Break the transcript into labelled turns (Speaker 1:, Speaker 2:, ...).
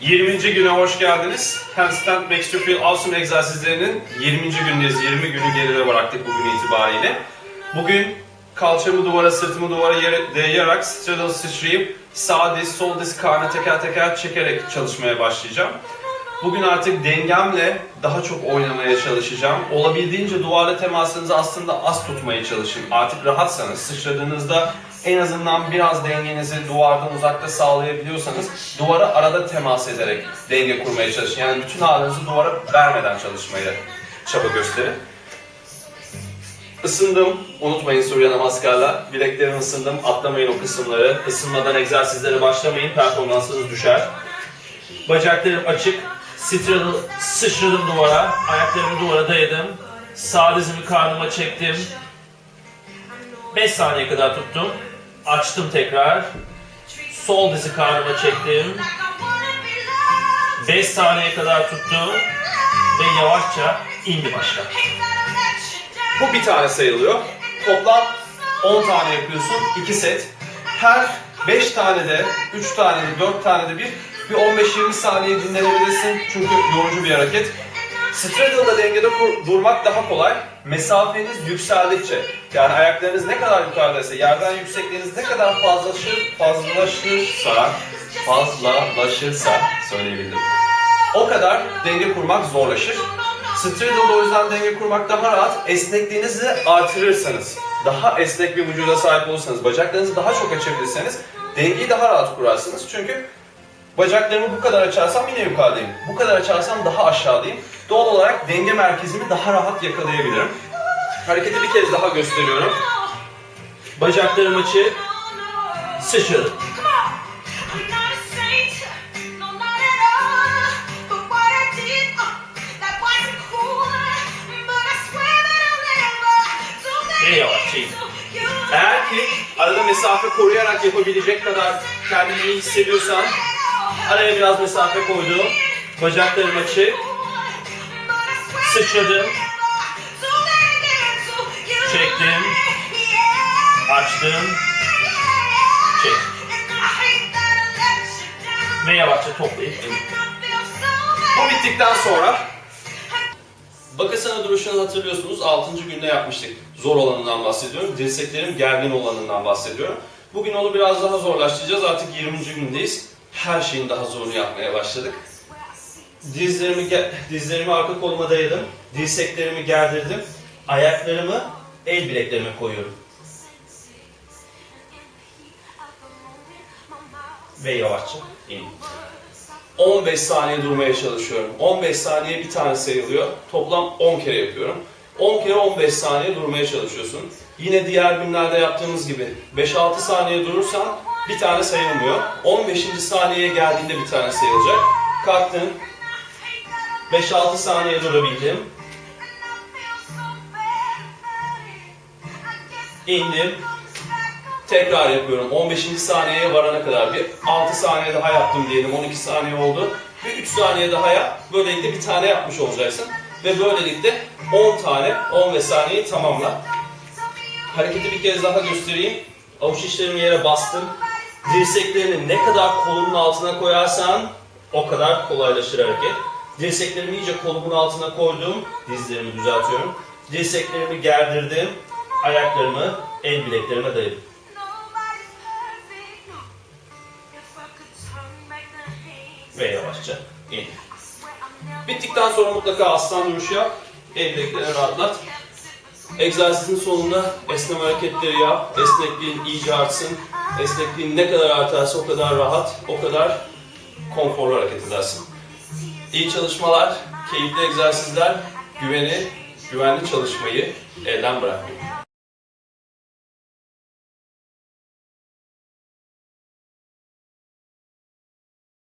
Speaker 1: 20. güne hoş geldiniz. Handstand Makes You Feel Awesome egzersizlerinin 20. gündeyiz. 20 günü geride bıraktık bugün itibariyle. Bugün kalçamı duvara, sırtımı duvara dayayarak straddle sıçrayıp sağ diz, sol diz karnı teker teker çekerek çalışmaya başlayacağım. Bugün artık dengemle daha çok oynamaya çalışacağım. Olabildiğince duvarla temasınızı aslında az tutmaya çalışın. Artık rahatsanız, sıçradığınızda en azından biraz dengenizi duvardan uzakta sağlayabiliyorsanız duvara arada temas ederek denge kurmaya çalışın. Yani bütün ağırlığınızı duvara vermeden çalışmaya çaba gösterin. Isındım. Unutmayın Surya Namaskar'la. Bileklerimi ısındım. Atlamayın o kısımları. Isınmadan egzersizlere başlamayın. Performansınız düşer. Bacaklarım açık. Straddle, sıçradım duvara. Ayaklarımı duvara dayadım. Sağ dizimi karnıma çektim. 5 saniye kadar tuttum. Açtım tekrar. Sol dizi karnıma çektim. 5 saniye kadar tuttum. Ve yavaşça indi başa. Bu bir tane sayılıyor. Toplam 10 tane yapıyorsun. 2 set. Her 5 tane de, 3 tane de, 4 tane de bir bir 15-20 saniye dinlenebilirsin. Çünkü yorucu bir hareket. Straddle'da dengede kur- durmak daha kolay. Mesafeniz yükseldikçe, yani ayaklarınız ne kadar yukarıdaysa, yerden yüksekliğiniz ne kadar fazlalaşır, fazlalaşırsa, fazlalaşırsa söyleyebildim. O kadar denge kurmak zorlaşır. Straddle'da o yüzden denge kurmak daha rahat. Esnekliğinizi artırırsanız, daha esnek bir vücuda sahip olursanız, bacaklarınızı daha çok açabilirseniz dengeyi daha rahat kurarsınız. Çünkü bacaklarımı bu kadar açarsam yine yukarıdayım. Bu kadar açarsam daha aşağıdayım. Doğal olarak denge merkezimi daha rahat yakalayabilirim. Hareketi bir kez daha gösteriyorum. Bacaklarım açık, sıçradım. Eğer ki arada mesafe koruyarak yapabilecek kadar kendini iyi hissediyorsan araya biraz mesafe koydum. Bacaklarım açık. Sıçradım. Çektim. Açtım. Çek. Ve yavaşça toplayıp. Bu bittikten sonra Bakasana duruşunu hatırlıyorsunuz 6. günde yapmıştık. Zor olanından bahsediyorum. Dirseklerim gergin olanından bahsediyorum. Bugün onu biraz daha zorlaştıracağız. Artık 20. gündeyiz. Her şeyin daha zorunu yapmaya başladık. Dizlerimi, dizlerimi arka koluma dayadım. Dirseklerimi gerdirdim. Ayaklarımı el bileklerime koyuyorum. Ve yavaşça in. 15 saniye durmaya çalışıyorum. 15 saniye bir tane sayılıyor. Toplam 10 kere yapıyorum. 10 kere 15 saniye durmaya çalışıyorsun. Yine diğer günlerde yaptığımız gibi 5-6 saniye durursan bir tane sayılmıyor. 15. saniyeye geldiğinde bir tane sayılacak. Kalktın. 5-6 saniye durabildim. İndim. Tekrar yapıyorum. 15. saniyeye varana kadar bir 6 saniye daha yaptım diyelim. 12 saniye oldu. Bir 3 saniye daha yap. Böylelikle bir tane yapmış olacaksın. Ve böylelikle 10 tane 15 saniyeyi tamamla. Hareketi bir kez daha göstereyim. Avuç içlerimi yere bastım. Dirseklerini ne kadar kolunun altına koyarsan o kadar kolaylaşır hareket. Dirseklerimi iyice kolumun altına koydum. Dizlerimi düzeltiyorum. Dirseklerimi gerdirdim. Ayaklarımı el bileklerime dayadım. Ve yavaşça in. Bittikten sonra mutlaka aslan duruşu yap. El bileklerini rahatlat. Egzersizin sonunda esneme hareketleri yap. Esnekliğin iyice artsın. Esnekliğin ne kadar artarsa o kadar rahat, o kadar konforlu hareket edersin. İyi çalışmalar, keyifli egzersizler, güveni, güvenli çalışmayı elden bırakmayın.